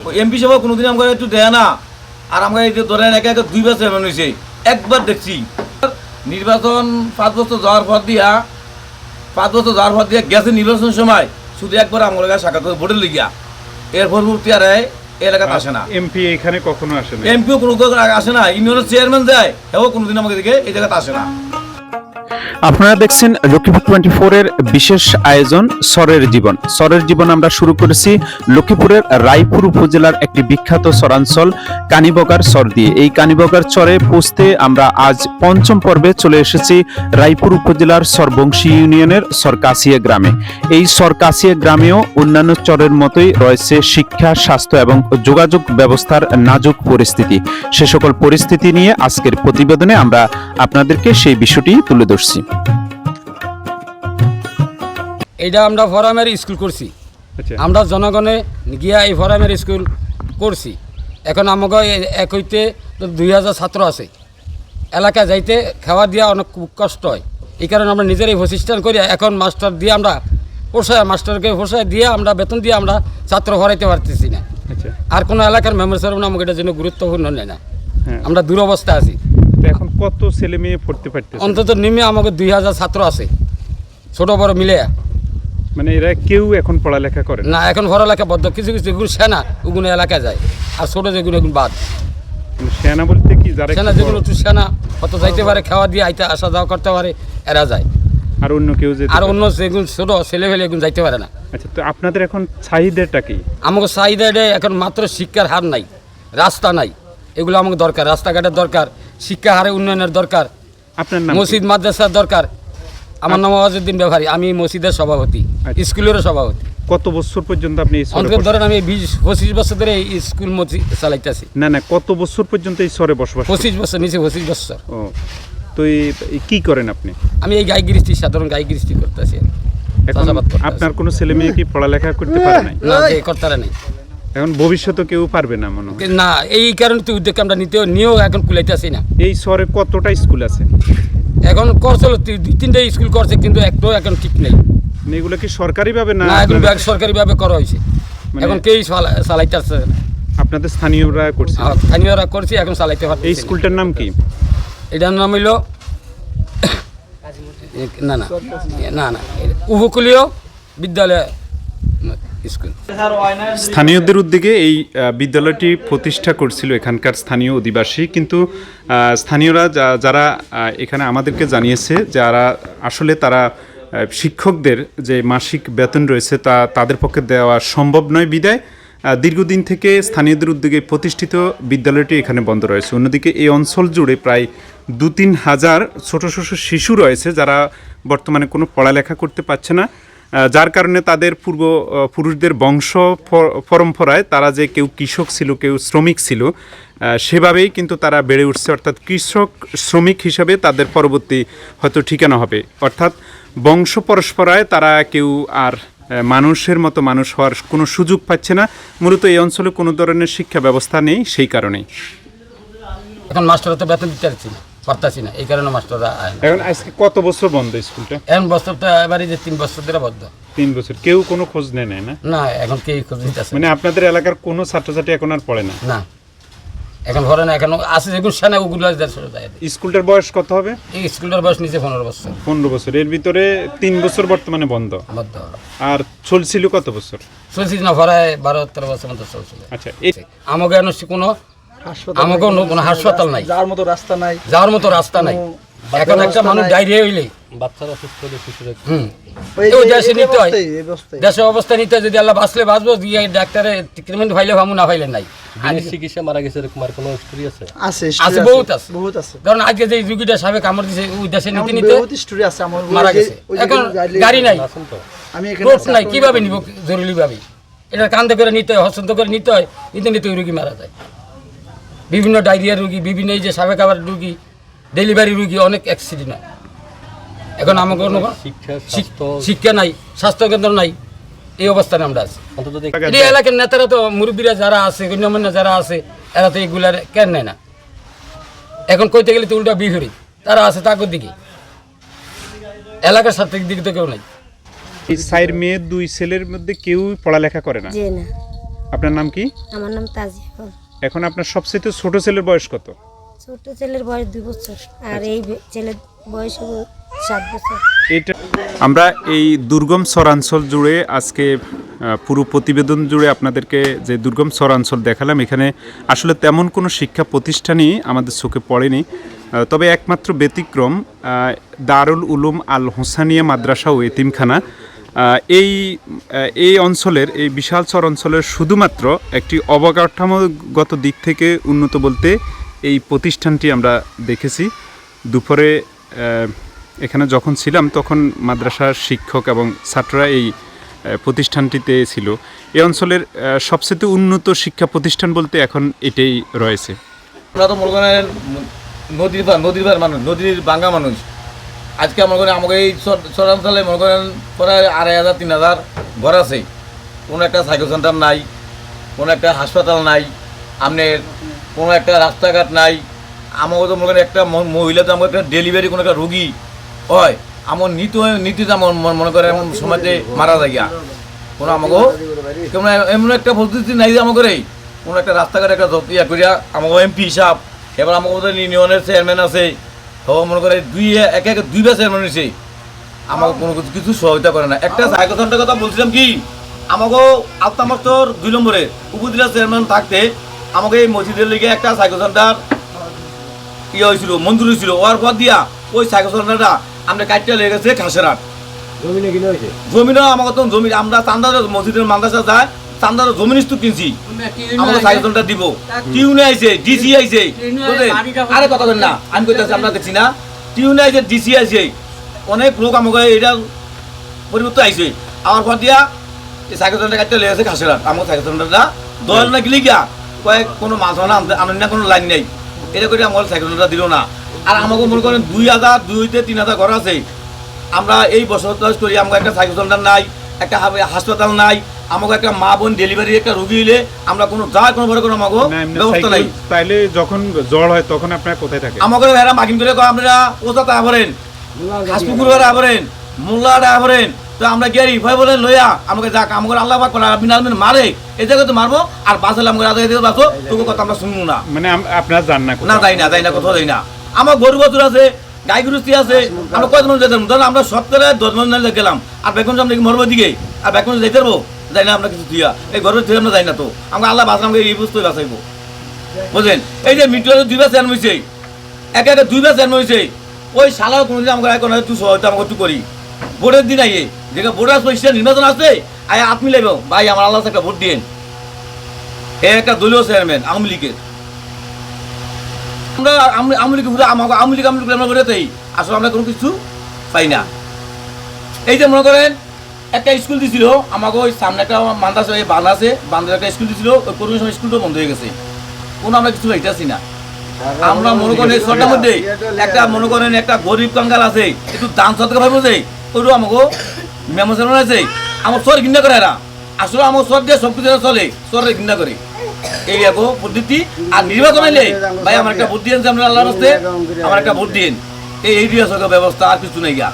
MP সভা কোনোদিন আমাকে একটু দেয় না। আর আমরা এই যে ধরেন একে একে দুই বছর এমন হয়েছে একবার দেখছি। নির্বাচন পাঁচ বছর যাওয়ার পর দিয়া পাঁচ বছর যাওয়ার পর দিয়া গেছে নির্বাচন সময়। শুধু একবার আমার কাছে সাক্ষাৎ করে ভোটের লিগিয়া। এর পরবর্তী আর এলাকাতে আসে না। এমপি এখানে কখনো আসে না? এমপিও কোনো আসে না। ইউনিয়নের চেয়ারম্যান যায় এও কোনোদিন আমাকে দিকে এই জায়গাতে আসে না। আপনারা দেখছেন লক্ষ্মীপুর টোয়েন্টি এর বিশেষ আয়োজন সরের জীবন। সরের জীবন আমরা শুরু করেছি লক্ষ্মীপুরের রায়পুর উপজেলার একটি বিখ্যাত সরাঞ্চল কানিবগার চর দিয়ে। এই কানিবগার চরে পৌঁছতে আমরা আজ পঞ্চম পর্বে চলে এসেছি রায়পুর উপজেলার সরবংশী ইউনিয়নের সরকাসিয়া গ্রামে। এই সরকাসিয়া গ্রামেও অন্যান্য চরের মতোই রয়েছে শিক্ষা, স্বাস্থ্য এবং যোগাযোগ ব্যবস্থার নাজুক পরিস্থিতি। সে সকল পরিস্থিতি নিয়ে আজকের প্রতিবেদনে আমরা আপনাদেরকে সেই বিষয়টি তুলে ধরছি। এইটা আমরা ফরামের স্কুল করছি। আচ্ছা। আমরা জনগণে গিয়া এই ফরামের স্কুল করছি। এখন আমাকে এক হইতে দুই হাজার ছাত্র আছে। এলাকায় যাইতে খাওয়া দিয়া অনেক কষ্ট হয়। এই কারণে আমরা নিজেরাই প্রতিষ্ঠান করি এখন মাস্টার দিয়ে আমরা পোষায় মাস্টারকে পোষায় দিয়ে আমরা বেতন দিয়ে আমরা ছাত্র ভরাইতে পারতেছি না। আচ্ছা। আর কোনো এলাকার মেম্বার সাহেব আমাকে এটার জন্য গুরুত্বপূর্ণ নেয় না। হ্যাঁ। আমরা দুরবস্থা আছি। কত ছেলে মেয়ে পড়তে পারতেছে? অন্তত নিম্নে আমাকে দুই হাজার ছাত্র আছে। ছোট বড় মিলে। মানে এরা কেউ এখন পড়ালেখা করে না? এখন এলাকা বদ্ধ। কিছু কিছু এগুলো সেনা ওগুলো এলাকায় যায়। আর ছোট যেগুলো এখন বাদ। মানে সেনা বলতে কি? যারা সেনা যেগুলো একটু সেনা কত যাইতে পারে খাওয়া দিয়ে আইতে আসা যাওয়া করতে পারে এরা যায়। আর অন্য কেউ যেতে আর অন্য যেগুলো ছোট ছেলে ফেলে এগুলো যাইতে পারে না। আচ্ছা তো আপনাদের এখন চাহিদাটা কি? আমাকে চাহিদা এটা এখন মাত্র শিক্ষার হার নাই রাস্তা নাই। এগুলো আমাকে দরকার রাস্তাঘাটের দরকার। শিক্ষা হারে উন্নয়নের দরকার। আপনার নাম মসজিদ মাদ্রাসার দরকার। আমার নাম আওয়াজুদ্দিন ব্যবহারী আমি মসজিদের সভাপতি আচ্ছা। স্কুলেরও সভাপতি। কত বছর পর্যন্ত আপনি অন্তত ধরেন আমি বিশ পঁচিশ বছর ধরে এই স্কুল মসজিদ চালাইতেছি। না না কত বছর পর্যন্ত এই সরে বসবাস? পঁচিশ বছর নিচে পঁচিশ বছর। ও তো এই- কি করেন আপনি? আমি এই গাই গৃষ্টি সাধারণ গাই গৃষ্টি করতেছি। এখন আপনার কোনো ছেলে মেয়ে কি পড়ালেখা করতে পারে নাই? না যে করতারা নেই। এখন ভবিষ্যতে কেউ পারবে না মনে হয়। না এই কারণে তো উদ্যোগ আমরা নিতেও নিয়েও এখন কুলাইতেছি না। এই শহরে কতটা স্কুল আছে? এখন করছিল দুই তিনটা স্কুল করছে কিন্তু একটাও এখন ঠিক নেই। মানে এগুলো কি সরকারি ভাবে না ব্যাগ সরকারিভাবে করা হয়েছে। মানে- এখন কেই চালাইতেছে আপনাদের স্থানীয়রা করছে? আর স্থানীয়রা করছে এখন চালাইতে পারছে এই স্কুলটার নাম কি? এটার নাম হইল না না না না উপকূলীয় বিদ্যালয় স্কুল। স্থানীয়দের উদ্যোগে এই বিদ্যালয়টি প্রতিষ্ঠা করছিল এখানকার স্থানীয় অধিবাসী। কিন্তু স্থানীয়রা যারা এখানে আমাদেরকে জানিয়েছে, যারা আসলে তারা শিক্ষকদের যে মাসিক বেতন রয়েছে তা তাদের পক্ষে দেওয়া সম্ভব নয় বিদায়। দীর্ঘদিন থেকে স্থানীয়দের উদ্যোগে প্রতিষ্ঠিত বিদ্যালয়টি এখানে বন্ধ রয়েছে। অন্যদিকে এই অঞ্চল জুড়ে প্রায় দু তিন হাজার ছোটো ছোটো শিশু রয়েছে যারা বর্তমানে কোনো পড়ালেখা করতে পারছে না। যার কারণে তাদের পূর্ব পুরুষদের বংশ পরম্পরায় তারা যে কেউ কৃষক ছিল, কেউ শ্রমিক ছিল সেভাবেই কিন্তু তারা বেড়ে উঠছে। অর্থাৎ কৃষক, শ্রমিক হিসাবে তাদের পরবর্তী হয়তো ঠিকানা হবে। অর্থাৎ বংশ পরস্পরায় তারা কেউ আর মানুষের মতো মানুষ হওয়ার কোনো সুযোগ পাচ্ছে না। মূলত এই অঞ্চলে কোনো ধরনের শিক্ষা ব্যবস্থা নেই সেই কারণেই। এখন মাস্টাররা তো বেতন দিতে না। পারতাছি না এই কারণে মাস্টাররা আয় না। এখন আজকে কত বছর বন্ধ স্কুলটা? এখন বছরটা এবারে যে তিন বছর ধরে বদ্ধ তিন বছর কেউ কোনো খোঁজ নেয় না না? না এখন কেই খোঁজ নিতেছে মানে আপনাদের এলাকার কোনো ছাত্রছাত্রী এখন আর পড়ে না? না। এখন ঘরে না এখন আছে যেগুলো সেনা ওগুলো দেড়শো স্কুলটার বয়স কত হবে? এই স্কুলটার বয়স নিচে পনেরো বছর। পনেরো বছর এর ভিতরে তিন বছর বর্তমানে বন্ধ। বদ্ধ আর চলছিল কত বছর? চলছি না ভরায় বারো তেরো বছর মতো চলছিল। আচ্ছা এই আমাকে এখন কোনো আমাকে কোনো হাসপাতাল নাই। যাওয়ার মতো রাস্তা নাই যাওয়ার মতো রাস্তা নাই। এখন একটা মানুষ ডায়রিয়া হইলে। হুম। এই ওই যে- দেশে নিতে হয়। অবস্থায়, এই অবস্থায়। দেশের অবস্থা নিতে যদি আল্লাহ বাঁচলে বাঁচবো দিয়ে ডাক্তারে ট্রিটমেন্ট ফাইলে না ফাইলে নাই। চিকিৎসা মারা গেছে এরকম আর কোনো স্টোরি আছে? আছে আছে, বহুত আছে। বহুত আছে। কারণ আজকে যে রুগীটা সাবে কামড় দিছে ওই দেশে নিতে নিতে বহুত স্টোরি আছে আমার মারা গেছে। এখন গাড়ি- নাই। আমি এখানে নাই কীভাবে নিব? জরুরি ভাবে এটা কান্দে করে নিতে হয় হস্ত করে নিতে হয় নিতে নিতে রুগী মারা যায়। বিভিন্ন ডায়রিয়া রুগী বিভিন্ন এই যে সাবে খাবার রুগী ডেলিভারি রুগী অনেক অ্যাক্সিডেন্ট হয়। এখন আমাকে কোনো শিক্ষা নাই স্বাস্থ্য কেন্দ্র নাই এই অবস্থানে আমরা আছি। অন্তত এই এলাকার নেতারা তো মুরব্বীরা যারা আছে গণ্যমান্য যারা আছে এরা তো এগুলার কেন নেয় না। এখন কইতে গেলে তো উল্টা বিহরি তারা আছে তাকর দিকে। এলাকার সাথে দিকে তো কেউ নাই। এই চার মেয়ে দুই ছেলের মধ্যে কেউ পড়ালেখা করে না? আপনার নাম কি? আমার নাম তাজিয়া। এখন আপনার সবচেয়ে ছোট ছেলের বয়স কত? ছোট ছেলের বয়স দুই বছর আর এই ছেলের বয়স সাত বছর। এটা আমরা এই দুর্গম চরাঞ্চল জুড়ে আজকে পুরো প্রতিবেদন জুড়ে আপনাদেরকে যে দুর্গম চরাঞ্চল দেখালাম এখানে আসলে তেমন কোনো শিক্ষা প্রতিষ্ঠানই আমাদের চোখে পড়েনি। তবে একমাত্র ব্যতিক্রম দারুল উলুম আল হোসানিয়া মাদ্রাসা ও এতিমখানা। এই এই অঞ্চলের, এই বিশাল চর অঞ্চলের শুধুমাত্র একটি অবকাঠামোগত দিক থেকে উন্নত বলতে এই প্রতিষ্ঠানটি আমরা দেখেছি। দুপুরে এখানে যখন ছিলাম তখন মাদ্রাসার শিক্ষক এবং ছাত্ররা এই প্রতিষ্ঠানটিতে ছিল। এই অঞ্চলের সবচেয়ে উন্নত শিক্ষা প্রতিষ্ঠান বলতে এখন এটাই রয়েছে। আমরা তো মনে করেন নদীর নদীর মানুষ, নদীর বাঙ্গা মানুষ। আজকে মনে করেন আমাকে এই চর- চরাঞ্চলে মনে করেন প্রায় আড়াই হাজার, তিন হাজার ঘর আছে। কোনো একটা সাইকেল সেন্টার নাই, কোনো একটা হাসপাতাল নাই আপনার কোনো একটা রাস্তাঘাট নাই। আমাকে তো মনে করেন একটা মহিলা তো আমাকে একটা ডেলিভারি কোনো একটা রুগী হয়। আমার নীতি নীতি যেমন মনে- করেন এমন সময়তে মারা যায়। কোনো আমাকে এমন একটা পরিস্থিতি নাই যে আমাকে কোনো একটা রাস্তাঘাট একটা ইয়া করিয়া আমাকে এমপি হিসাব এবার আমাকে ইউনিয়নের চেয়ারম্যান আছে। তো মনে করে দুই এক এক দুইবার চেয়ারম্যান হয়েছে আমাকে কোনো কিছু সহায়তা করে না। একটা সাইকেল সেন্টার কথা বলছিলাম কি? আমাকে আলতামাস্তর দুই নম্বরে উপজেলা চেয়ারম্যান থাকতে আমাকে এই মসজিদের লিগে একটা সাইকেল সেন্টার ইয়ে হয়েছিল মঞ্জুর হয়েছিল। ওর পর দিয়া ওই সাইকেল সেন্টারটা আমরা কাটতে লেগে গেছে খাসেরাট জমিনও আমাকে তো জমি আমরা চান্দার মসজিদের মাদ্রাসা যায় চান্দার জমিন তো কিনছি। আমাকে সাইকেলটা দিব। টিউনে আইছে ডিসি আইছে? আরে কথা বলেন না। আমি কইতাছি আমরা দেখছি না টিউনে আইছে ডিসি আইছে। অনেক লোক আমাকে এটা পরিবর্তন আইছে। আমার পর দিয়া এই সাইকেল সেন্টার কাটতে লেগেছে খাসেরাট আমার সাইকেল সেন্টারটা দয়াল না গেলি গিয়া। কয়েক কোনো মাছ না আনেন না কোনো লাইন নেই। এটা করে আমার সাইকেল সেন্টারটা দিল না। আর আমাকে মনে করেন দুই হাজার দুইতে তিন হাজার ঘর আছে। আমরা এই বছর দশ করি আমাকে একটা সাইকেল সেন্টার নাই একটা হাসপাতাল নাই আমাকে একটা মা বোন ডেলিভারি একটা রুগী হলে আমরা কোনো যা কোনো বড় কোনো আমাকে ব্যবস্থা নাই। তাইলে যখন জ্বর হয় তখন আপনারা কোথায় থাকেন? আমাকে ভেড়া মাকিন করে কয় আপনারা ওজাতে আবরেন হাসপুকুর করে আবরেন মোল্লাটা আবরেন তো আমরা গেরি ভয় বলে লইয়া? আমাকে যাক আমাকে আল্লাহ পাক করা বিনাল মারে এই জায়গায় তো মারবো আর বাঁচালে আমাকে রাজা দিতে বাঁচো তোকে কথা আমরা শুনব না। মানে আপনারা যান না না? যাই না যাই না কোথাও যাই না। আমার গরু বছর আছে গাই গরুস্তি আছে আমরা কয়জন যেতাম ধরুন আমরা সপ্তাহে দশ জন গেলাম আর বেকন আমরা মরবো দিকে আর বেকন যেতে পারব? যাই না আমরা কিছু দিয়া। এই ঘরের থেকে আমরা যাই না তো। আমরা আল্লাহ বাঁচলাম এই বুঝতেই বাঁচাইবো। বুঝলেন? এই যে মিটু দুইবার চেয়ার হয়েছে একে একে দুইবার চেয়ার হয়েছে ওই শালার কোনোদিন আমাকে এখন একটু সহায়তা আমাকে একটু করি। ভোটের দিন আইয়ে। যেটা ভোটার পরিষ্কার নির্বাচন আছে আয় আপনি লেব। ভাই, আমার আল্লাহ একটা ভোট দিন এ একটা দলীয় চেয়ারম্যান, আওয়ামী লীগের। আমরা আওয়ামী লীগ আমাকে আওয়ামী লীগ আমরা বেরোতেই আসলে আমরা কোনো কিছু পাই না। এই যে মনে করেন একটা স্কুল দিছিল, আমাকে ওই সামনে একটা মান্দাসে ওই বান্ধ আছে বান্ধার একটা স্কুল দিছিল, ওই করোনার সময় স্কুলটা বন্ধ হয়ে গেছে। কোনো আমরা কিছু পাইতেছি না। আমরা মনে করেন এই ছটার মধ্যে একটা মনে করেন একটা গরিব কাঙ্গাল আছে, একটু দান সৎকার ভাবে যে ওইটু আমাকে মেমোশন আছে। আমার সর ঘৃণা করে এরা। আসলে আমার সর দিয়ে সব কিছু চলে সরের ঘৃণা করে। এই এক পদ্ধতি আর নির্বাচন আইলে ভাই, আমার একটা ভোট দিয়েছে আমরা আল্লাহর আমার একটা ভোট দিন এই এই দিয়ে ব্যবস্থা, আর কিছু নেই গা